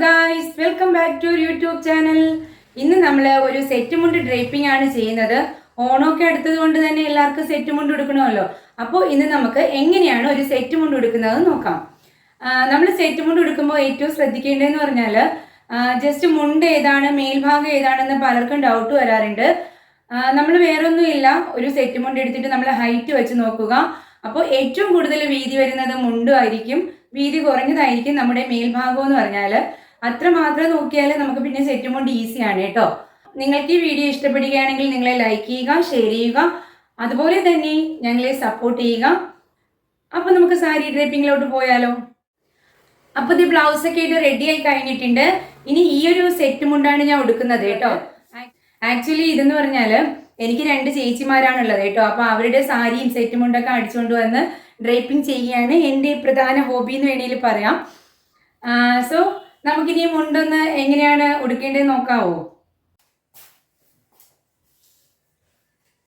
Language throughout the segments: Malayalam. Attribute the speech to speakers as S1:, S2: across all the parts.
S1: Guys welcome back to YouTube channel ഇന്ന് നമ്മൾ ഒരു സെറ്റ് മുണ്ട് ഡ്രേപ്പിംഗ് ആണ് ചെയ്യുന്നത്. ഓണമൊക്കെ അടുത്തത് കൊണ്ട് തന്നെ എല്ലാവർക്കും സെറ്റ് മുണ്ട് എടുക്കണമല്ലോ അപ്പോൾ ഇന്ന് നമുക്ക് എങ്ങനെയാണ് ഒരു സെറ്റ് മുണ്ട് എടുക്കുന്നത് നോക്കാം. നമ്മൾ സെറ്റ് മുണ്ട് എടുക്കുമ്പോൾ ഏറ്റവും ശ്രദ്ധിക്കേണ്ടതെന്ന് പറഞ്ഞാൽ ജസ്റ്റ് മുണ്ട് ഏതാണ് മേൽഭാഗം ഏതാണെന്ന് പലർക്കും ഡൗട്ട് വരാറുണ്ട്. നമ്മൾ വേറൊന്നുമില്ല. ഒരു സെറ്റ് മുണ്ട് എടുത്തിട്ട് നമ്മൾ ഹൈറ്റ് വെച്ച് നോക്കുക. അപ്പോൾ ഏറ്റവും കൂടുതൽ വീതി വരുന്നത് മുണ്ടും ആയിരിക്കും. വീതി കുറഞ്ഞതായിരിക്കും നമ്മുടെ മേൽഭാഗം എന്ന് പറഞ്ഞാൽ അത്ര മാത്രം നോക്കിയാൽ നമുക്ക് പിന്നെ സെറ്റ് കൊണ്ട് ഈസിയാണ് കേട്ടോ. നിങ്ങൾക്ക് ഈ വീഡിയോ ഇഷ്ടപ്പെടുകയാണെങ്കിൽ നിങ്ങളെ ലൈക്ക് ചെയ്യുക ഷെയർ ചെയ്യുക. അതുപോലെ തന്നെ ഞങ്ങളെ സപ്പോർട്ട് ചെയ്യുക. അപ്പോൾ നമുക്ക് സാരി ഡ്രേപ്പിങ്ങിലോട്ട് പോയാലോ? അപ്പോൾ ഇത് ബ്ലൗസ് ഒക്കെ ആയിട്ട് റെഡി ആയി കഴിഞ്ഞിട്ടുണ്ട്. ഇനി ഈ ഒരു സെറ്റ് മുണ്ടാണ് ഞാൻ ഉടുക്കുന്നത് കേട്ടോ. ആക്ച്വലി ഇതെന്ന് പറഞ്ഞാൽ എനിക്ക് രണ്ട് ചേച്ചിമാരാണുള്ളത് കേട്ടോ. അപ്പോൾ അവരുടെ സാരിയും സെറ്റ് മുണ്ടൊക്കെ അടിച്ചുകൊണ്ട് വന്ന് ഡ്രേപ്പിംഗ് ചെയ്യുകയാണ് എന്റെ പ്രധാന ഹോബി എന്ന് വേണമെങ്കിൽ പറയാം. സോ നമുക്കിനി മുണ്ടൊന്ന് എങ്ങനെയാണ് ഉടുക്കേണ്ടത് നോക്കാവോ?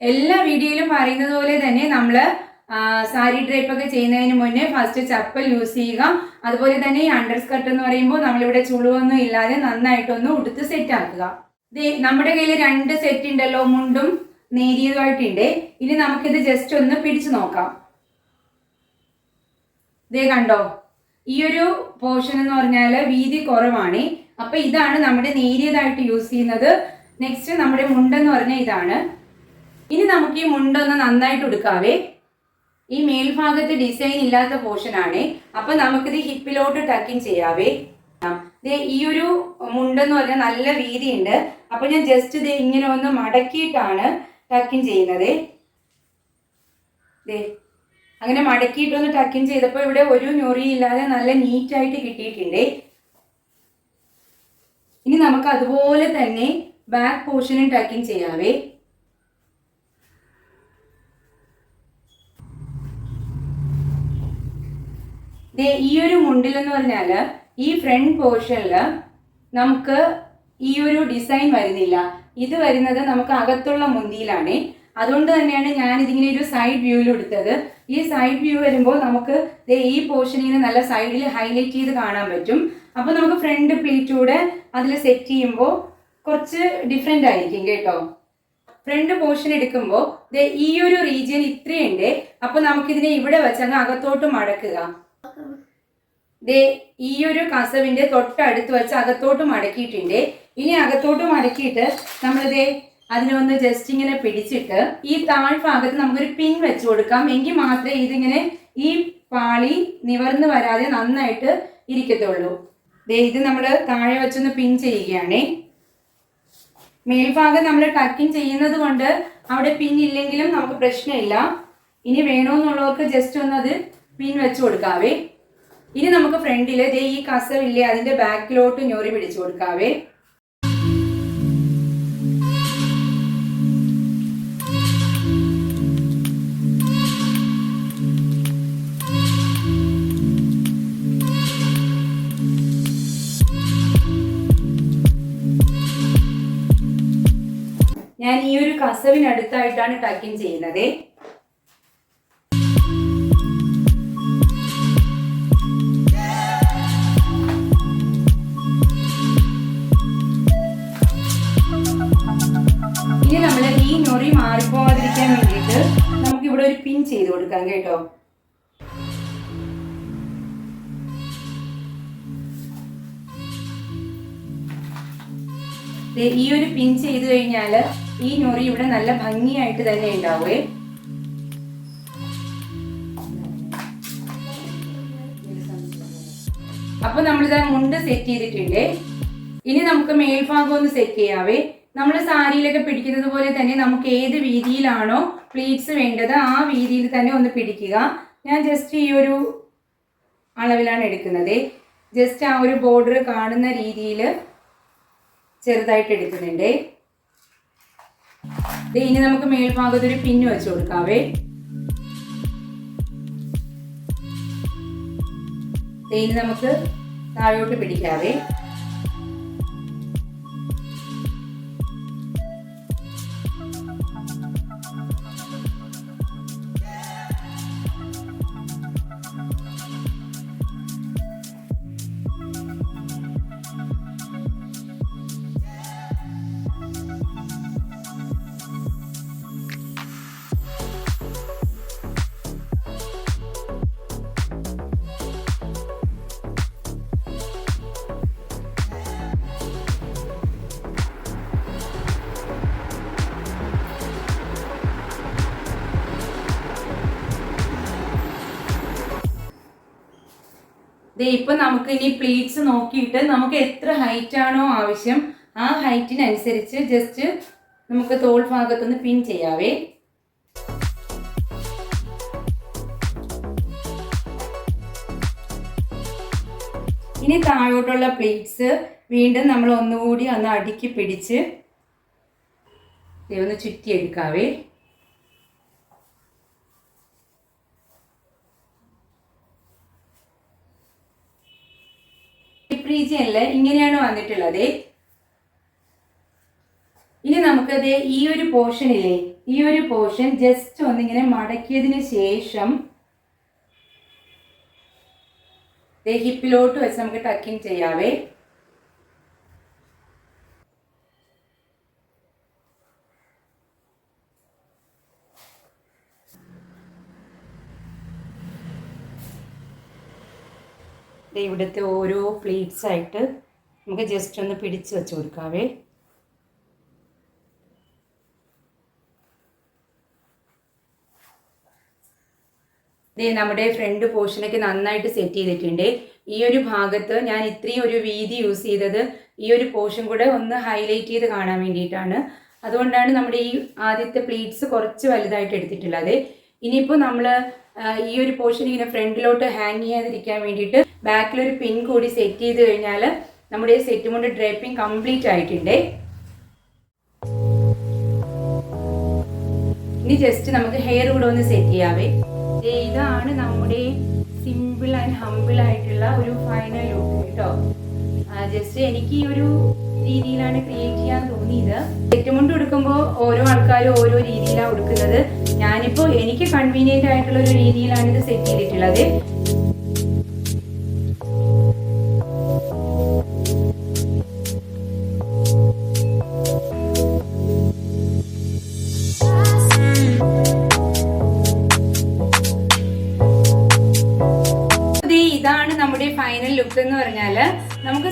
S1: എല്ലാ വീഡിയോയിലും പറയുന്നത് പോലെ തന്നെ നമ്മൾ സാരി ഡ്രേപ്പ് ഒക്കെ ചെയ്യുന്നതിന് മുന്നേ ഫസ്റ്റ് ചപ്പൽ യൂസ് ചെയ്യുക. അതുപോലെ തന്നെ ഈ അണ്ടർ സ്കർട്ട് എന്ന് പറയുമ്പോൾ നമ്മളിവിടെ ചുളിവൊന്നും ഇല്ലാതെ നന്നായിട്ടൊന്ന് ഉടുത്ത് സെറ്റ് ആക്കുക. നമ്മുടെ കയ്യിൽ രണ്ട് സെറ്റ് ഉണ്ടല്ലോ മുണ്ടും നേരിയതുമായിട്ടുണ്ട് ഇനി നമുക്കിത് ജസ്റ്റ് ഒന്ന് പിടിച്ചു നോക്കാം. ദേ കണ്ടോ? ഈ ഒരു പോർഷൻ എന്ന് പറഞ്ഞാൽ വീതി കുറവാണ്. അപ്പൊ ഇതാണ് നമ്മുടെ നേരിയതായിട്ട് യൂസ് ചെയ്യുന്നത്. നെക്സ്റ്റ് നമ്മുടെ മുണ്ടെന്ന് പറഞ്ഞാൽ ഇതാണ്. ഇനി നമുക്ക് ഈ മുണ്ടൊന്ന് നന്നായിട്ട് എടുക്കാവേ ഈ മേൽഭാഗത്ത് ഡിസൈൻ ഇല്ലാത്ത പോർഷൻ ആണ്. അപ്പൊ നമുക്കിത് ഹിപ്പിലോട്ട് ടക്കിങ് ചെയ്യാവേ. ഈ ഒരു മുണ്ടെന്ന് പറഞ്ഞാൽ നല്ല വീതി ഉണ്ട് അപ്പൊ ഞാൻ ജസ്റ്റ് ഇത് ഇങ്ങനെ ഒന്ന് മടക്കിയിട്ടാണ് ടക്കിങ് ചെയ്യുന്നത്. ദേ അങ്ങനെ മടക്കിയിട്ടൊന്ന് ടക്കിൻ ചെയ്തപ്പോൾ ഇവിടെ ഒരു ഞൊറിയില്ലാതെ നല്ല നീറ്റായിട്ട് കിട്ടിയിട്ടുണ്ട്. ഇനി നമുക്ക് അതുപോലെ തന്നെ ബാക്ക് പോർഷനും ടക്കിൻ ചെയ്യാവേ. ഈ ഒരു മുണ്ടിലെന്ന് പറഞ്ഞാൽ ഈ ഫ്രണ്ട് പോർഷനിൽ നമുക്ക് ഈ ഒരു ഡിസൈൻ വരുന്നില്ല. ഇത് വരുന്നത് നമുക്ക് അകത്തുള്ള മുന്തിയിലാണ്. അതുകൊണ്ട് തന്നെയാണ് ഞാൻ ഇതിങ്ങനെ ഒരു സൈഡ് വ്യൂവിൽ എടുത്തത്. ഈ സൈഡ് വ്യൂ വരുമ്പോൾ നമുക്ക് ഈ പോർഷനിങ്ങനെ നല്ല സൈഡിൽ ഹൈലൈറ്റ് ചെയ്ത് കാണാൻ പറ്റും. അപ്പോൾ നമുക്ക് ഫ്രണ്ട് പ്ലേറ്റൂടെ അതിൽ സെറ്റ് ചെയ്യുമ്പോൾ കുറച്ച് ഡിഫറെന്റ് ആയിരിക്കും കേട്ടോ. ഫ്രണ്ട് പോർഷൻ എടുക്കുമ്പോൾ ദേ ഈ ഒരു റീജിയൻ ഇത്രയുണ്ട്. അപ്പോൾ നമുക്കിതിനെ ഇവിടെ വെച്ചങ്ങ് അകത്തോട്ട് മടക്കുക. ദേ ഈ ഒരു കസവിന്റെ തൊട്ടടുത്ത് വെച്ച് അകത്തോട്ട് മടക്കിയിട്ടുണ്ട്. ഇനി അകത്തോട്ട് മടക്കിയിട്ട് നമ്മളിതേ അതിനൊന്ന് ജസ്റ്റ് ഇങ്ങനെ പിടിച്ചിട്ട് ഈ താഴ്ഭാഗത്ത് നമുക്കൊരു പിൻ വെച്ച് കൊടുക്കാം. എങ്കിൽ മാത്രമേ ഇതിങ്ങനെ ഈ പാളി നിവർന്ന് വരാതെ നന്നായിട്ട് ഇരിക്കത്തുള്ളൂ. ദേ ഇത് നമ്മൾ താഴെ വെച്ചൊന്ന് പിൻ ചെയ്യുകയാണേ. മേൽഭാഗം നമ്മൾ ടക്കിങ് ചെയ്യുന്നത് കൊണ്ട് അവിടെ പിൻ ഇല്ലെങ്കിലും നമുക്ക് പ്രശ്നമില്ല. ഇനി വേണമെന്നുള്ളവർക്ക് ജസ്റ്റ് ഒന്ന് അത് പിൻ വെച്ച് കൊടുക്കാവേ. ഇനി നമുക്ക് ഫ്രണ്ടിൽ ദേ ഈ കസവില്ലേ അതിന്റെ ബാക്കിലോട്ട് ഞൊറി പിടിച്ചു കൊടുക്കാവേ. ഞാൻ ഈ ഒരു കസവിനടുത്തായിട്ടാണ് ടക്കിങ് ചെയ്യുന്നത്. ഇനി നമ്മൾ ഈ ഞൊറി മാറിപ്പോവാതിരിക്കാൻ വേണ്ടിയിട്ട് നമുക്ക് ഇവിടെ ഒരു പിൻ ചെയ്ത് കൊടുക്കാം കേട്ടോ. ഈ ഒരു പിൻ ചെയ്ത് കഴിഞ്ഞാൽ ഈ ഞൊറി ഇവിടെ നല്ല ഭംഗിയായിട്ട് തന്നെ ഉണ്ടാവുമേ അപ്പൊ നമ്മളിത് മുണ്ട് സെറ്റ് ചെയ്തിട്ടുണ്ട്. ഇനി നമുക്ക് മേൽഭാഗം ഒന്ന് സെറ്റ് ചെയ്യാവേ. നമ്മൾ സാരിയിലൊക്കെ പിടിക്കുന്നത് പോലെ തന്നെ നമുക്ക് ഏത് വീതിയിലാണോ പ്ലീറ്റ്സ് വേണ്ടത് ആ വീതിയിൽ തന്നെ ഒന്ന് പിടിക്കുക. ഞാൻ ജസ്റ്റ് ഈ ഒരു അളവിലാണ് എടുക്കുന്നത്. ജസ്റ്റ് ആ ഒരു ബോർഡർ കാണുന്ന രീതിയിൽ ചെറുതായിട്ട് എടുക്കുന്നുണ്ട്. ഇനി നമുക്ക് മേൽഭാഗത്ത് ഒരു പിന്ന് വെച്ച് കൊടുക്കാവേ. ഇനി നമുക്ക് താഴോട്ട് പിടിക്കാവേ. ഇപ്പൊ നമുക്ക് ഇനി പ്ലീറ്റ്സ് നോക്കിയിട്ട് നമുക്ക് എത്ര ഹൈറ്റ് ആണോ ആവശ്യം ആ ഹൈറ്റിനനുസരിച്ച് ജസ്റ്റ് നമുക്ക് തോൾ ഭാഗത്തുനിന്ന് പിൻ ചെയ്യാവേ. ഇനി താഴോട്ടുള്ള പ്ലേറ്റ്സ് വീണ്ടും നമ്മൾ ഒന്നുകൂടി ഒന്ന് അടുക്കി പിടിച്ച് ഒന്ന് ചുറ്റിയെടുക്കാവേ. റീജിയനിൽ ഇങ്ങനെയാണ് വന്നിട്ടുള്ളത്. ഇനി നമുക്കത് ഈ ഒരു പോർഷനില്ലേ ഈ ഒരു പോർഷൻ ജസ്റ്റ് ഒന്നിങ്ങനെ മടക്കിയതിന് ശേഷം ഹിപ്പിലോട്ട് വെച്ച് നമുക്ക് ടക്കിങ് ചെയ്യാവേ. ഇവിടുത്തെ ഓരോ പ്ലേറ്റ്സ് ആയിട്ട് നമുക്ക് ജസ്റ്റ് ഒന്ന് പിടിച്ച് വെച്ച് കൊടുക്കാവേ. ദേ നമ്മുടെ ഫ്രണ്ട് പോർഷനൊക്കെ നന്നായിട്ട് സെറ്റ് ചെയ്തിട്ടുണ്ട്. ഈ ഒരു ഭാഗത്ത് ഞാൻ ഇത്രയും ഒരു വീതി യൂസ് ചെയ്തത് ഈ ഒരു പോർഷൻ കൂടെ ഒന്ന് ഹൈലൈറ്റ് ചെയ്ത് കാണാൻ വേണ്ടിയിട്ടാണ്. അതുകൊണ്ടാണ് നമ്മുടെ ഈ ആദ്യത്തെ പ്ലീറ്റ്സ് കുറച്ച് വലുതായിട്ട് എടുത്തിട്ടുള്ളത്. ഇനിയിപ്പോൾ നമ്മൾ ഈ ഒരു പോർഷൻ ഇങ്ങനെ ഫ്രണ്ടിലോട്ട് ഹാങ് ചെയ്യാതിരിക്കാൻ വേണ്ടിയിട്ട് ബാക്കിലൊരു പിൻ കൂടി സെറ്റ് ചെയ്ത് കഴിഞ്ഞാൽ നമ്മുടെ സെറ്റ് കൊണ്ട് ഡ്രൈപ്പിംഗ് കംപ്ലീറ്റ് ആയിട്ടുണ്ട്. ഇനി ജസ്റ്റ് നമുക്ക് ഹെയർ കൂടെ ഒന്ന് സെറ്റ് ചെയ്യാവേ. ഇതാണ് നമ്മുടെ സിമ്പിൾ ആൻഡ് ഹമ്പിൾ ആയിട്ടുള്ള ഒരു ഫൈനൽ ലുക്ക് കേട്ടോ ജസ്റ്റ് എനിക്ക് ഈ ഒരു രീതിയിലാണ് ക്രിയേറ്റ് ചെയ്യാൻ തോന്നിയത്. ഏറ്റുമുട്ട് ഉടുക്കുമ്പോൾ ഓരോ ആൾക്കാരും ഓരോ രീതിയിലാണ് ഉടുക്കുന്നത് ഞാനിപ്പോൾ എനിക്ക് കൺവീനിയന്റ് ആയിട്ടുള്ള ഒരു രീതിയിലാണ് ഇത് സെറ്റ് ചെയ്തിട്ടുള്ളത്.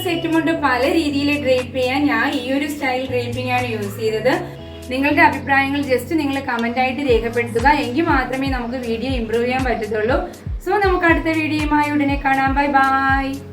S1: നമുക്ക് സെറ്റ് കൊണ്ട് പല രീതിയിൽ ഡ്രേപ്പ് ചെയ്യാൻ ഞാൻ ഈ ഒരു സ്റ്റൈൽ ഡ്രേപ്പിംഗ് ആണ് യൂസ് ചെയ്തത്. നിങ്ങളുടെ അഭിപ്രായങ്ങൾ ജസ്റ്റ് നിങ്ങൾ കമന്റ് ആയിട്ട് രേഖപ്പെടുത്തുക. എങ്കിൽ മാത്രമേ നമുക്ക് വീഡിയോ ഇമ്പ്രൂവ് ചെയ്യാൻ പറ്റത്തുള്ളൂ. സോ നമുക്ക് അടുത്ത വീഡിയോയുമായി ഉടനെ കാണാം. Bye bye